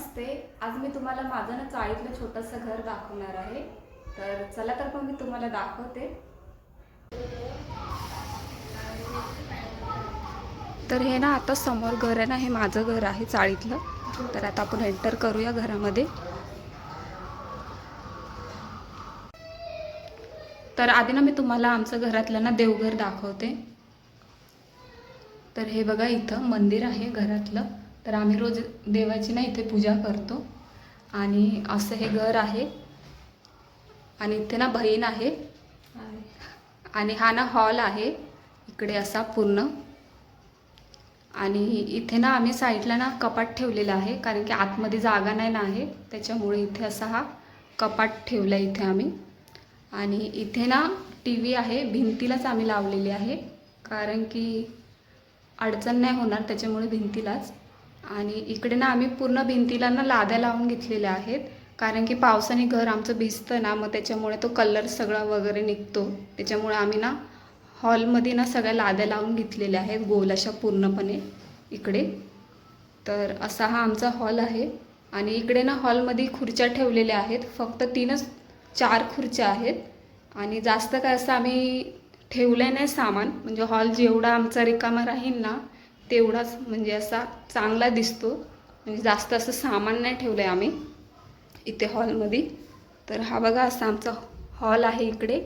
नमस्ते. आज मी तुम्हाला माझं ना चाळीतलं छोटंसं घर दाखवणार आहे. तर चला तर मग मी तुम्हाला दाखवते. तर हे ना आता समोर घर आहे ना हे माझं घर आहे चाळीतलं. तर आता आपण एंटर करूया घरामध्ये. तर आधी ना मी तुम्हाला आमचं घरातलं ना देवघर दाखवते. तर हे बघा इथं मंदिर आहे घरातलं. तर आम्ही रोज देवाची ना इथे पूजा करतो. आणि असं हे घर आहे. आणि इथे ना बहीण आहे. आणि हा ना हॉल आहे. इकडे असा पूर्ण. आणि इथे ना आम्ही साईडला ना कपाट ठेवलेलं आहे. कारण की आतमध्ये जागा नाही ना आहे. त्याच्यामुळे इथे असा हा कपाट ठेवला आहे इथे आम्ही. आणि इथे ना टी व्ही आहे. भिंतीलाच आम्ही लावलेली आहे. कारण की अडचण नाही होणार त्याच्यामुळे भिंतीलाच. आणि इकडे ना आम्ही पूर्ण भिंतीला ना लाद्या लावून घेतलेल्या आहेत. कारण की पावसाने घर आमचं भिजतं ना मग त्याच्यामुळे तो कलर सगळा वगैरे निघतो. त्याच्यामुळे आम्ही ना हॉलमध्ये ना सगळ्या लाद्या लावून घेतलेल्या आहेत गोल अशा पूर्णपणे इकडे. तर असा हा आमचा हॉल आहे. आणि इकडे ना हॉलमध्ये खुर्च्या ठेवलेल्या आहेत. फक्त तीनच चार खुर्च्या आहेत. आणि जास्त काय असं आम्ही ठेवलं नाही सामान. म्हणजे हॉल जेवढा आमचा रिकामा राहील ना तेवढाच म्हणजे असा चांगला दिसतो. म्हणजे जास्त असं सामान नाही ठेवलं आहे आम्ही इथे हॉलमध्ये. तर हा बघा असा आमचा हॉल आहे इकडे.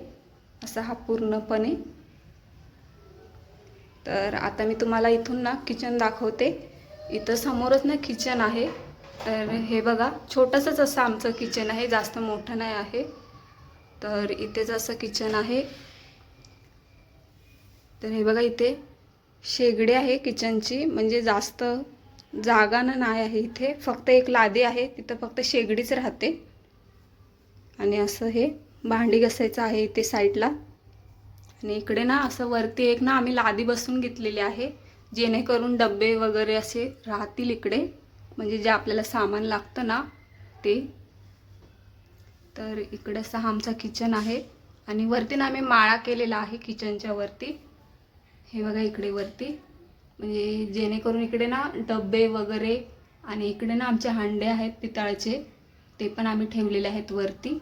असा हा पूर्णपणे. तर आता मी तुम्हाला इथून ना किचन दाखवते. इथं समोरच ना किचन आहे. तर हे बघा छोटंसंच असं आमचं किचन आहे जास्त मोठं नाही आहे. तर इथेच असं किचन आहे. तर हे बघा इथे. शेगडी आहे किचनची म्हणजे जास्त जागा ना नाही आहे इथे. फक्त एक लादी आहे तिथं फक्त शेगडीच राहते. आणि असं हे भांडी घसायचं आहे इथे साईडला. आणि इकडे ना असं वरती एक ना आम्ही लादी बसून घेतलेली आहे जेणेकरून डबे वगैरे असे राहतील इकडे. म्हणजे जे आपल्याला सामान लागतं ना ते. तर इकडे असा आमचा किचन आहे. आणि वरती ना आम्ही माळा केलेला आहे किचनच्या वरती. हे बघा इकडे वरती. म्हणजे जेणेकरून इकडे ना डबे वगैरे आणि इकडे ना आमचे हांडे आहेत पितळाचे ते पण आम्ही ठेवलेले आहेत वरती.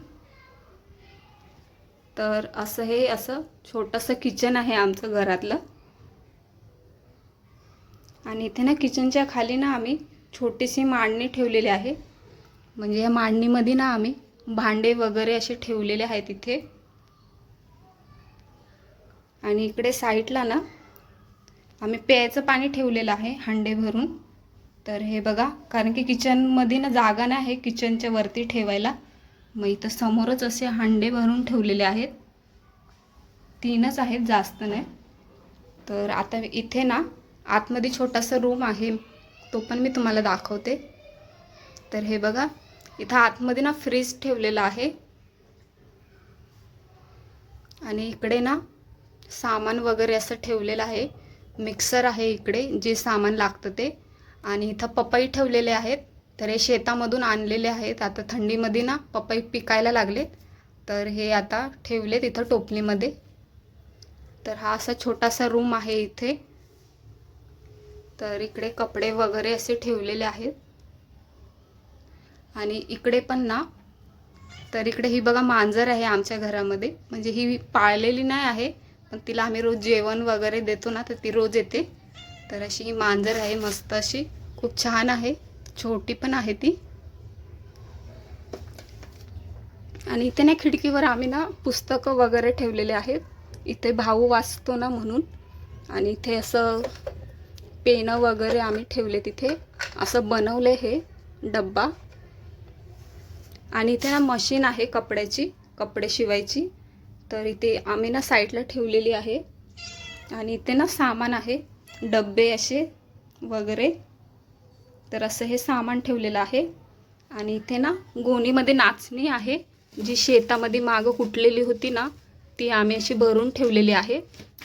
तर असं हे असं छोटंसं किचन आहे आमचं घरातलं. आणि इथे ना किचनच्या खाली ना आम्ही छोटीशी मांडणी ठेवलेली आहे. म्हणजे या मांडणीमध्ये ना आम्ही भांडे वगैरे असे ठेवलेले आहेत इथे. आणि इकडे साईडला ना आम्ही प्यायचं पाणी ठेवलेलं आहे हंडे भरून. तर हे बघा कारण की किचनमध्ये ना जागा नाही आहे किचनच्या वरती ठेवायला. मग इथं समोरच असे हांडे भरून ठेवलेले आहेत. तीनच आहेत जास्त नाही. तर आता इथे ना आतमध्ये छोटासा रूम आहे. तो पण मी तुम्हाला दाखवते. तर हे बघा इथं आतमध्ये ना फ्रीज ठेवलेला आहे. आणि इकडे ना सामान वगैरे असं ठेवलेलं आहे. मिक्सर आहे इकडे जे सामान लागतं ते. आणि इथं पपई ठेवलेले आहेत. तर हे शेतामधून आणलेले आहेत. आता थंडीमध्ये ना पपई पिकायला लागलेत. तर हे आता ठेवलेत इथं टोपलीमध्ये. तर हा असा छोटासा रूम आहे इथे. तर इकडे कपडे वगैरे असे ठेवलेले आहेत. आणि इकडे पण ना तर इकडे ही बघा मांजर आहे आमच्या घरामध्ये. म्हणजे ही पाळलेली नाही आहे. पण तिला आम्ही रोज जेवण वगैरे देतो ना तर ती रोज येते. तर अशी मांजर आहे मस्त अशी. खूप छान आहे. छोटी पण आहे ती. आणि इथे ना खिडकीवर आम्ही ना पुस्तकं वगैरे ठेवलेले आहेत. इथे भाऊ वाचतो ना म्हणून. आणि इथे असं पेनं वगैरे आम्ही ठेवले तिथे. असं बनवले हे डब्बा. आणि इथे ना मशीन आहे कपड्याची कपडे शिवायची. तर इथे आम्ही ना साईडला ठेवलेली आहे. आणि इथे ना सामान आहे डब्बे असे वगैरे. तर असं हे सामान ठेवलेलं आहे. आणि इथे ना गोणीमध्ये नाचणी आहे जी शेतामध्ये मागं कुटलेली होती ना ती आम्ही अशी भरून ठेवलेली आहे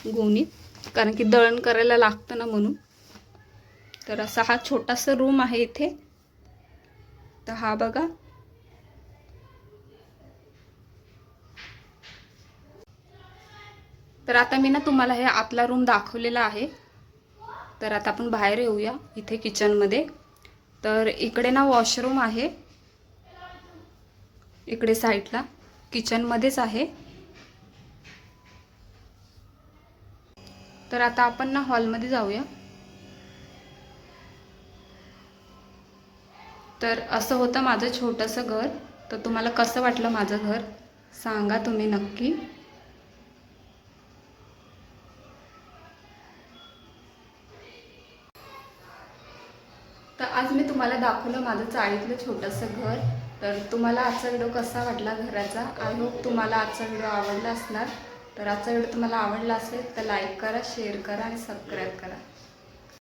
गोणीत कारण की दळण करायला लागतं ना म्हणून. तर असा हा छोटासा रूम आहे इथे. तर हा बघा तर आता मी ना तुम्हाला हे आतला रूम दाखवलेला आहे. तर आता आपण बाहेर येऊया इथे किचनमध्ये तर इकडे ना वॉशरूम आहे. इकडे साईडला किचनमध्येच आहे. तर आता आपण ना हॉलमध्ये जाऊया. तर असं होतं माझं छोटंसं घर. तर तुम्हाला कसं वाटलं माझं घर? सांगा तुम्ही नक्की. तुम्हाला दाखवलं माझं चाळीतलं छोटंसं घर. तर तुम्हाला आजचा व्हिडिओ कसा वाटला घराचा? आय होप तुम्हाला आजचा व्हिडिओ आवडला असणार. तर आजचा व्हिडिओ तुम्हाला आवडला असेल तर लाईक करा शेअर करा आणि सबस्क्राईब करा.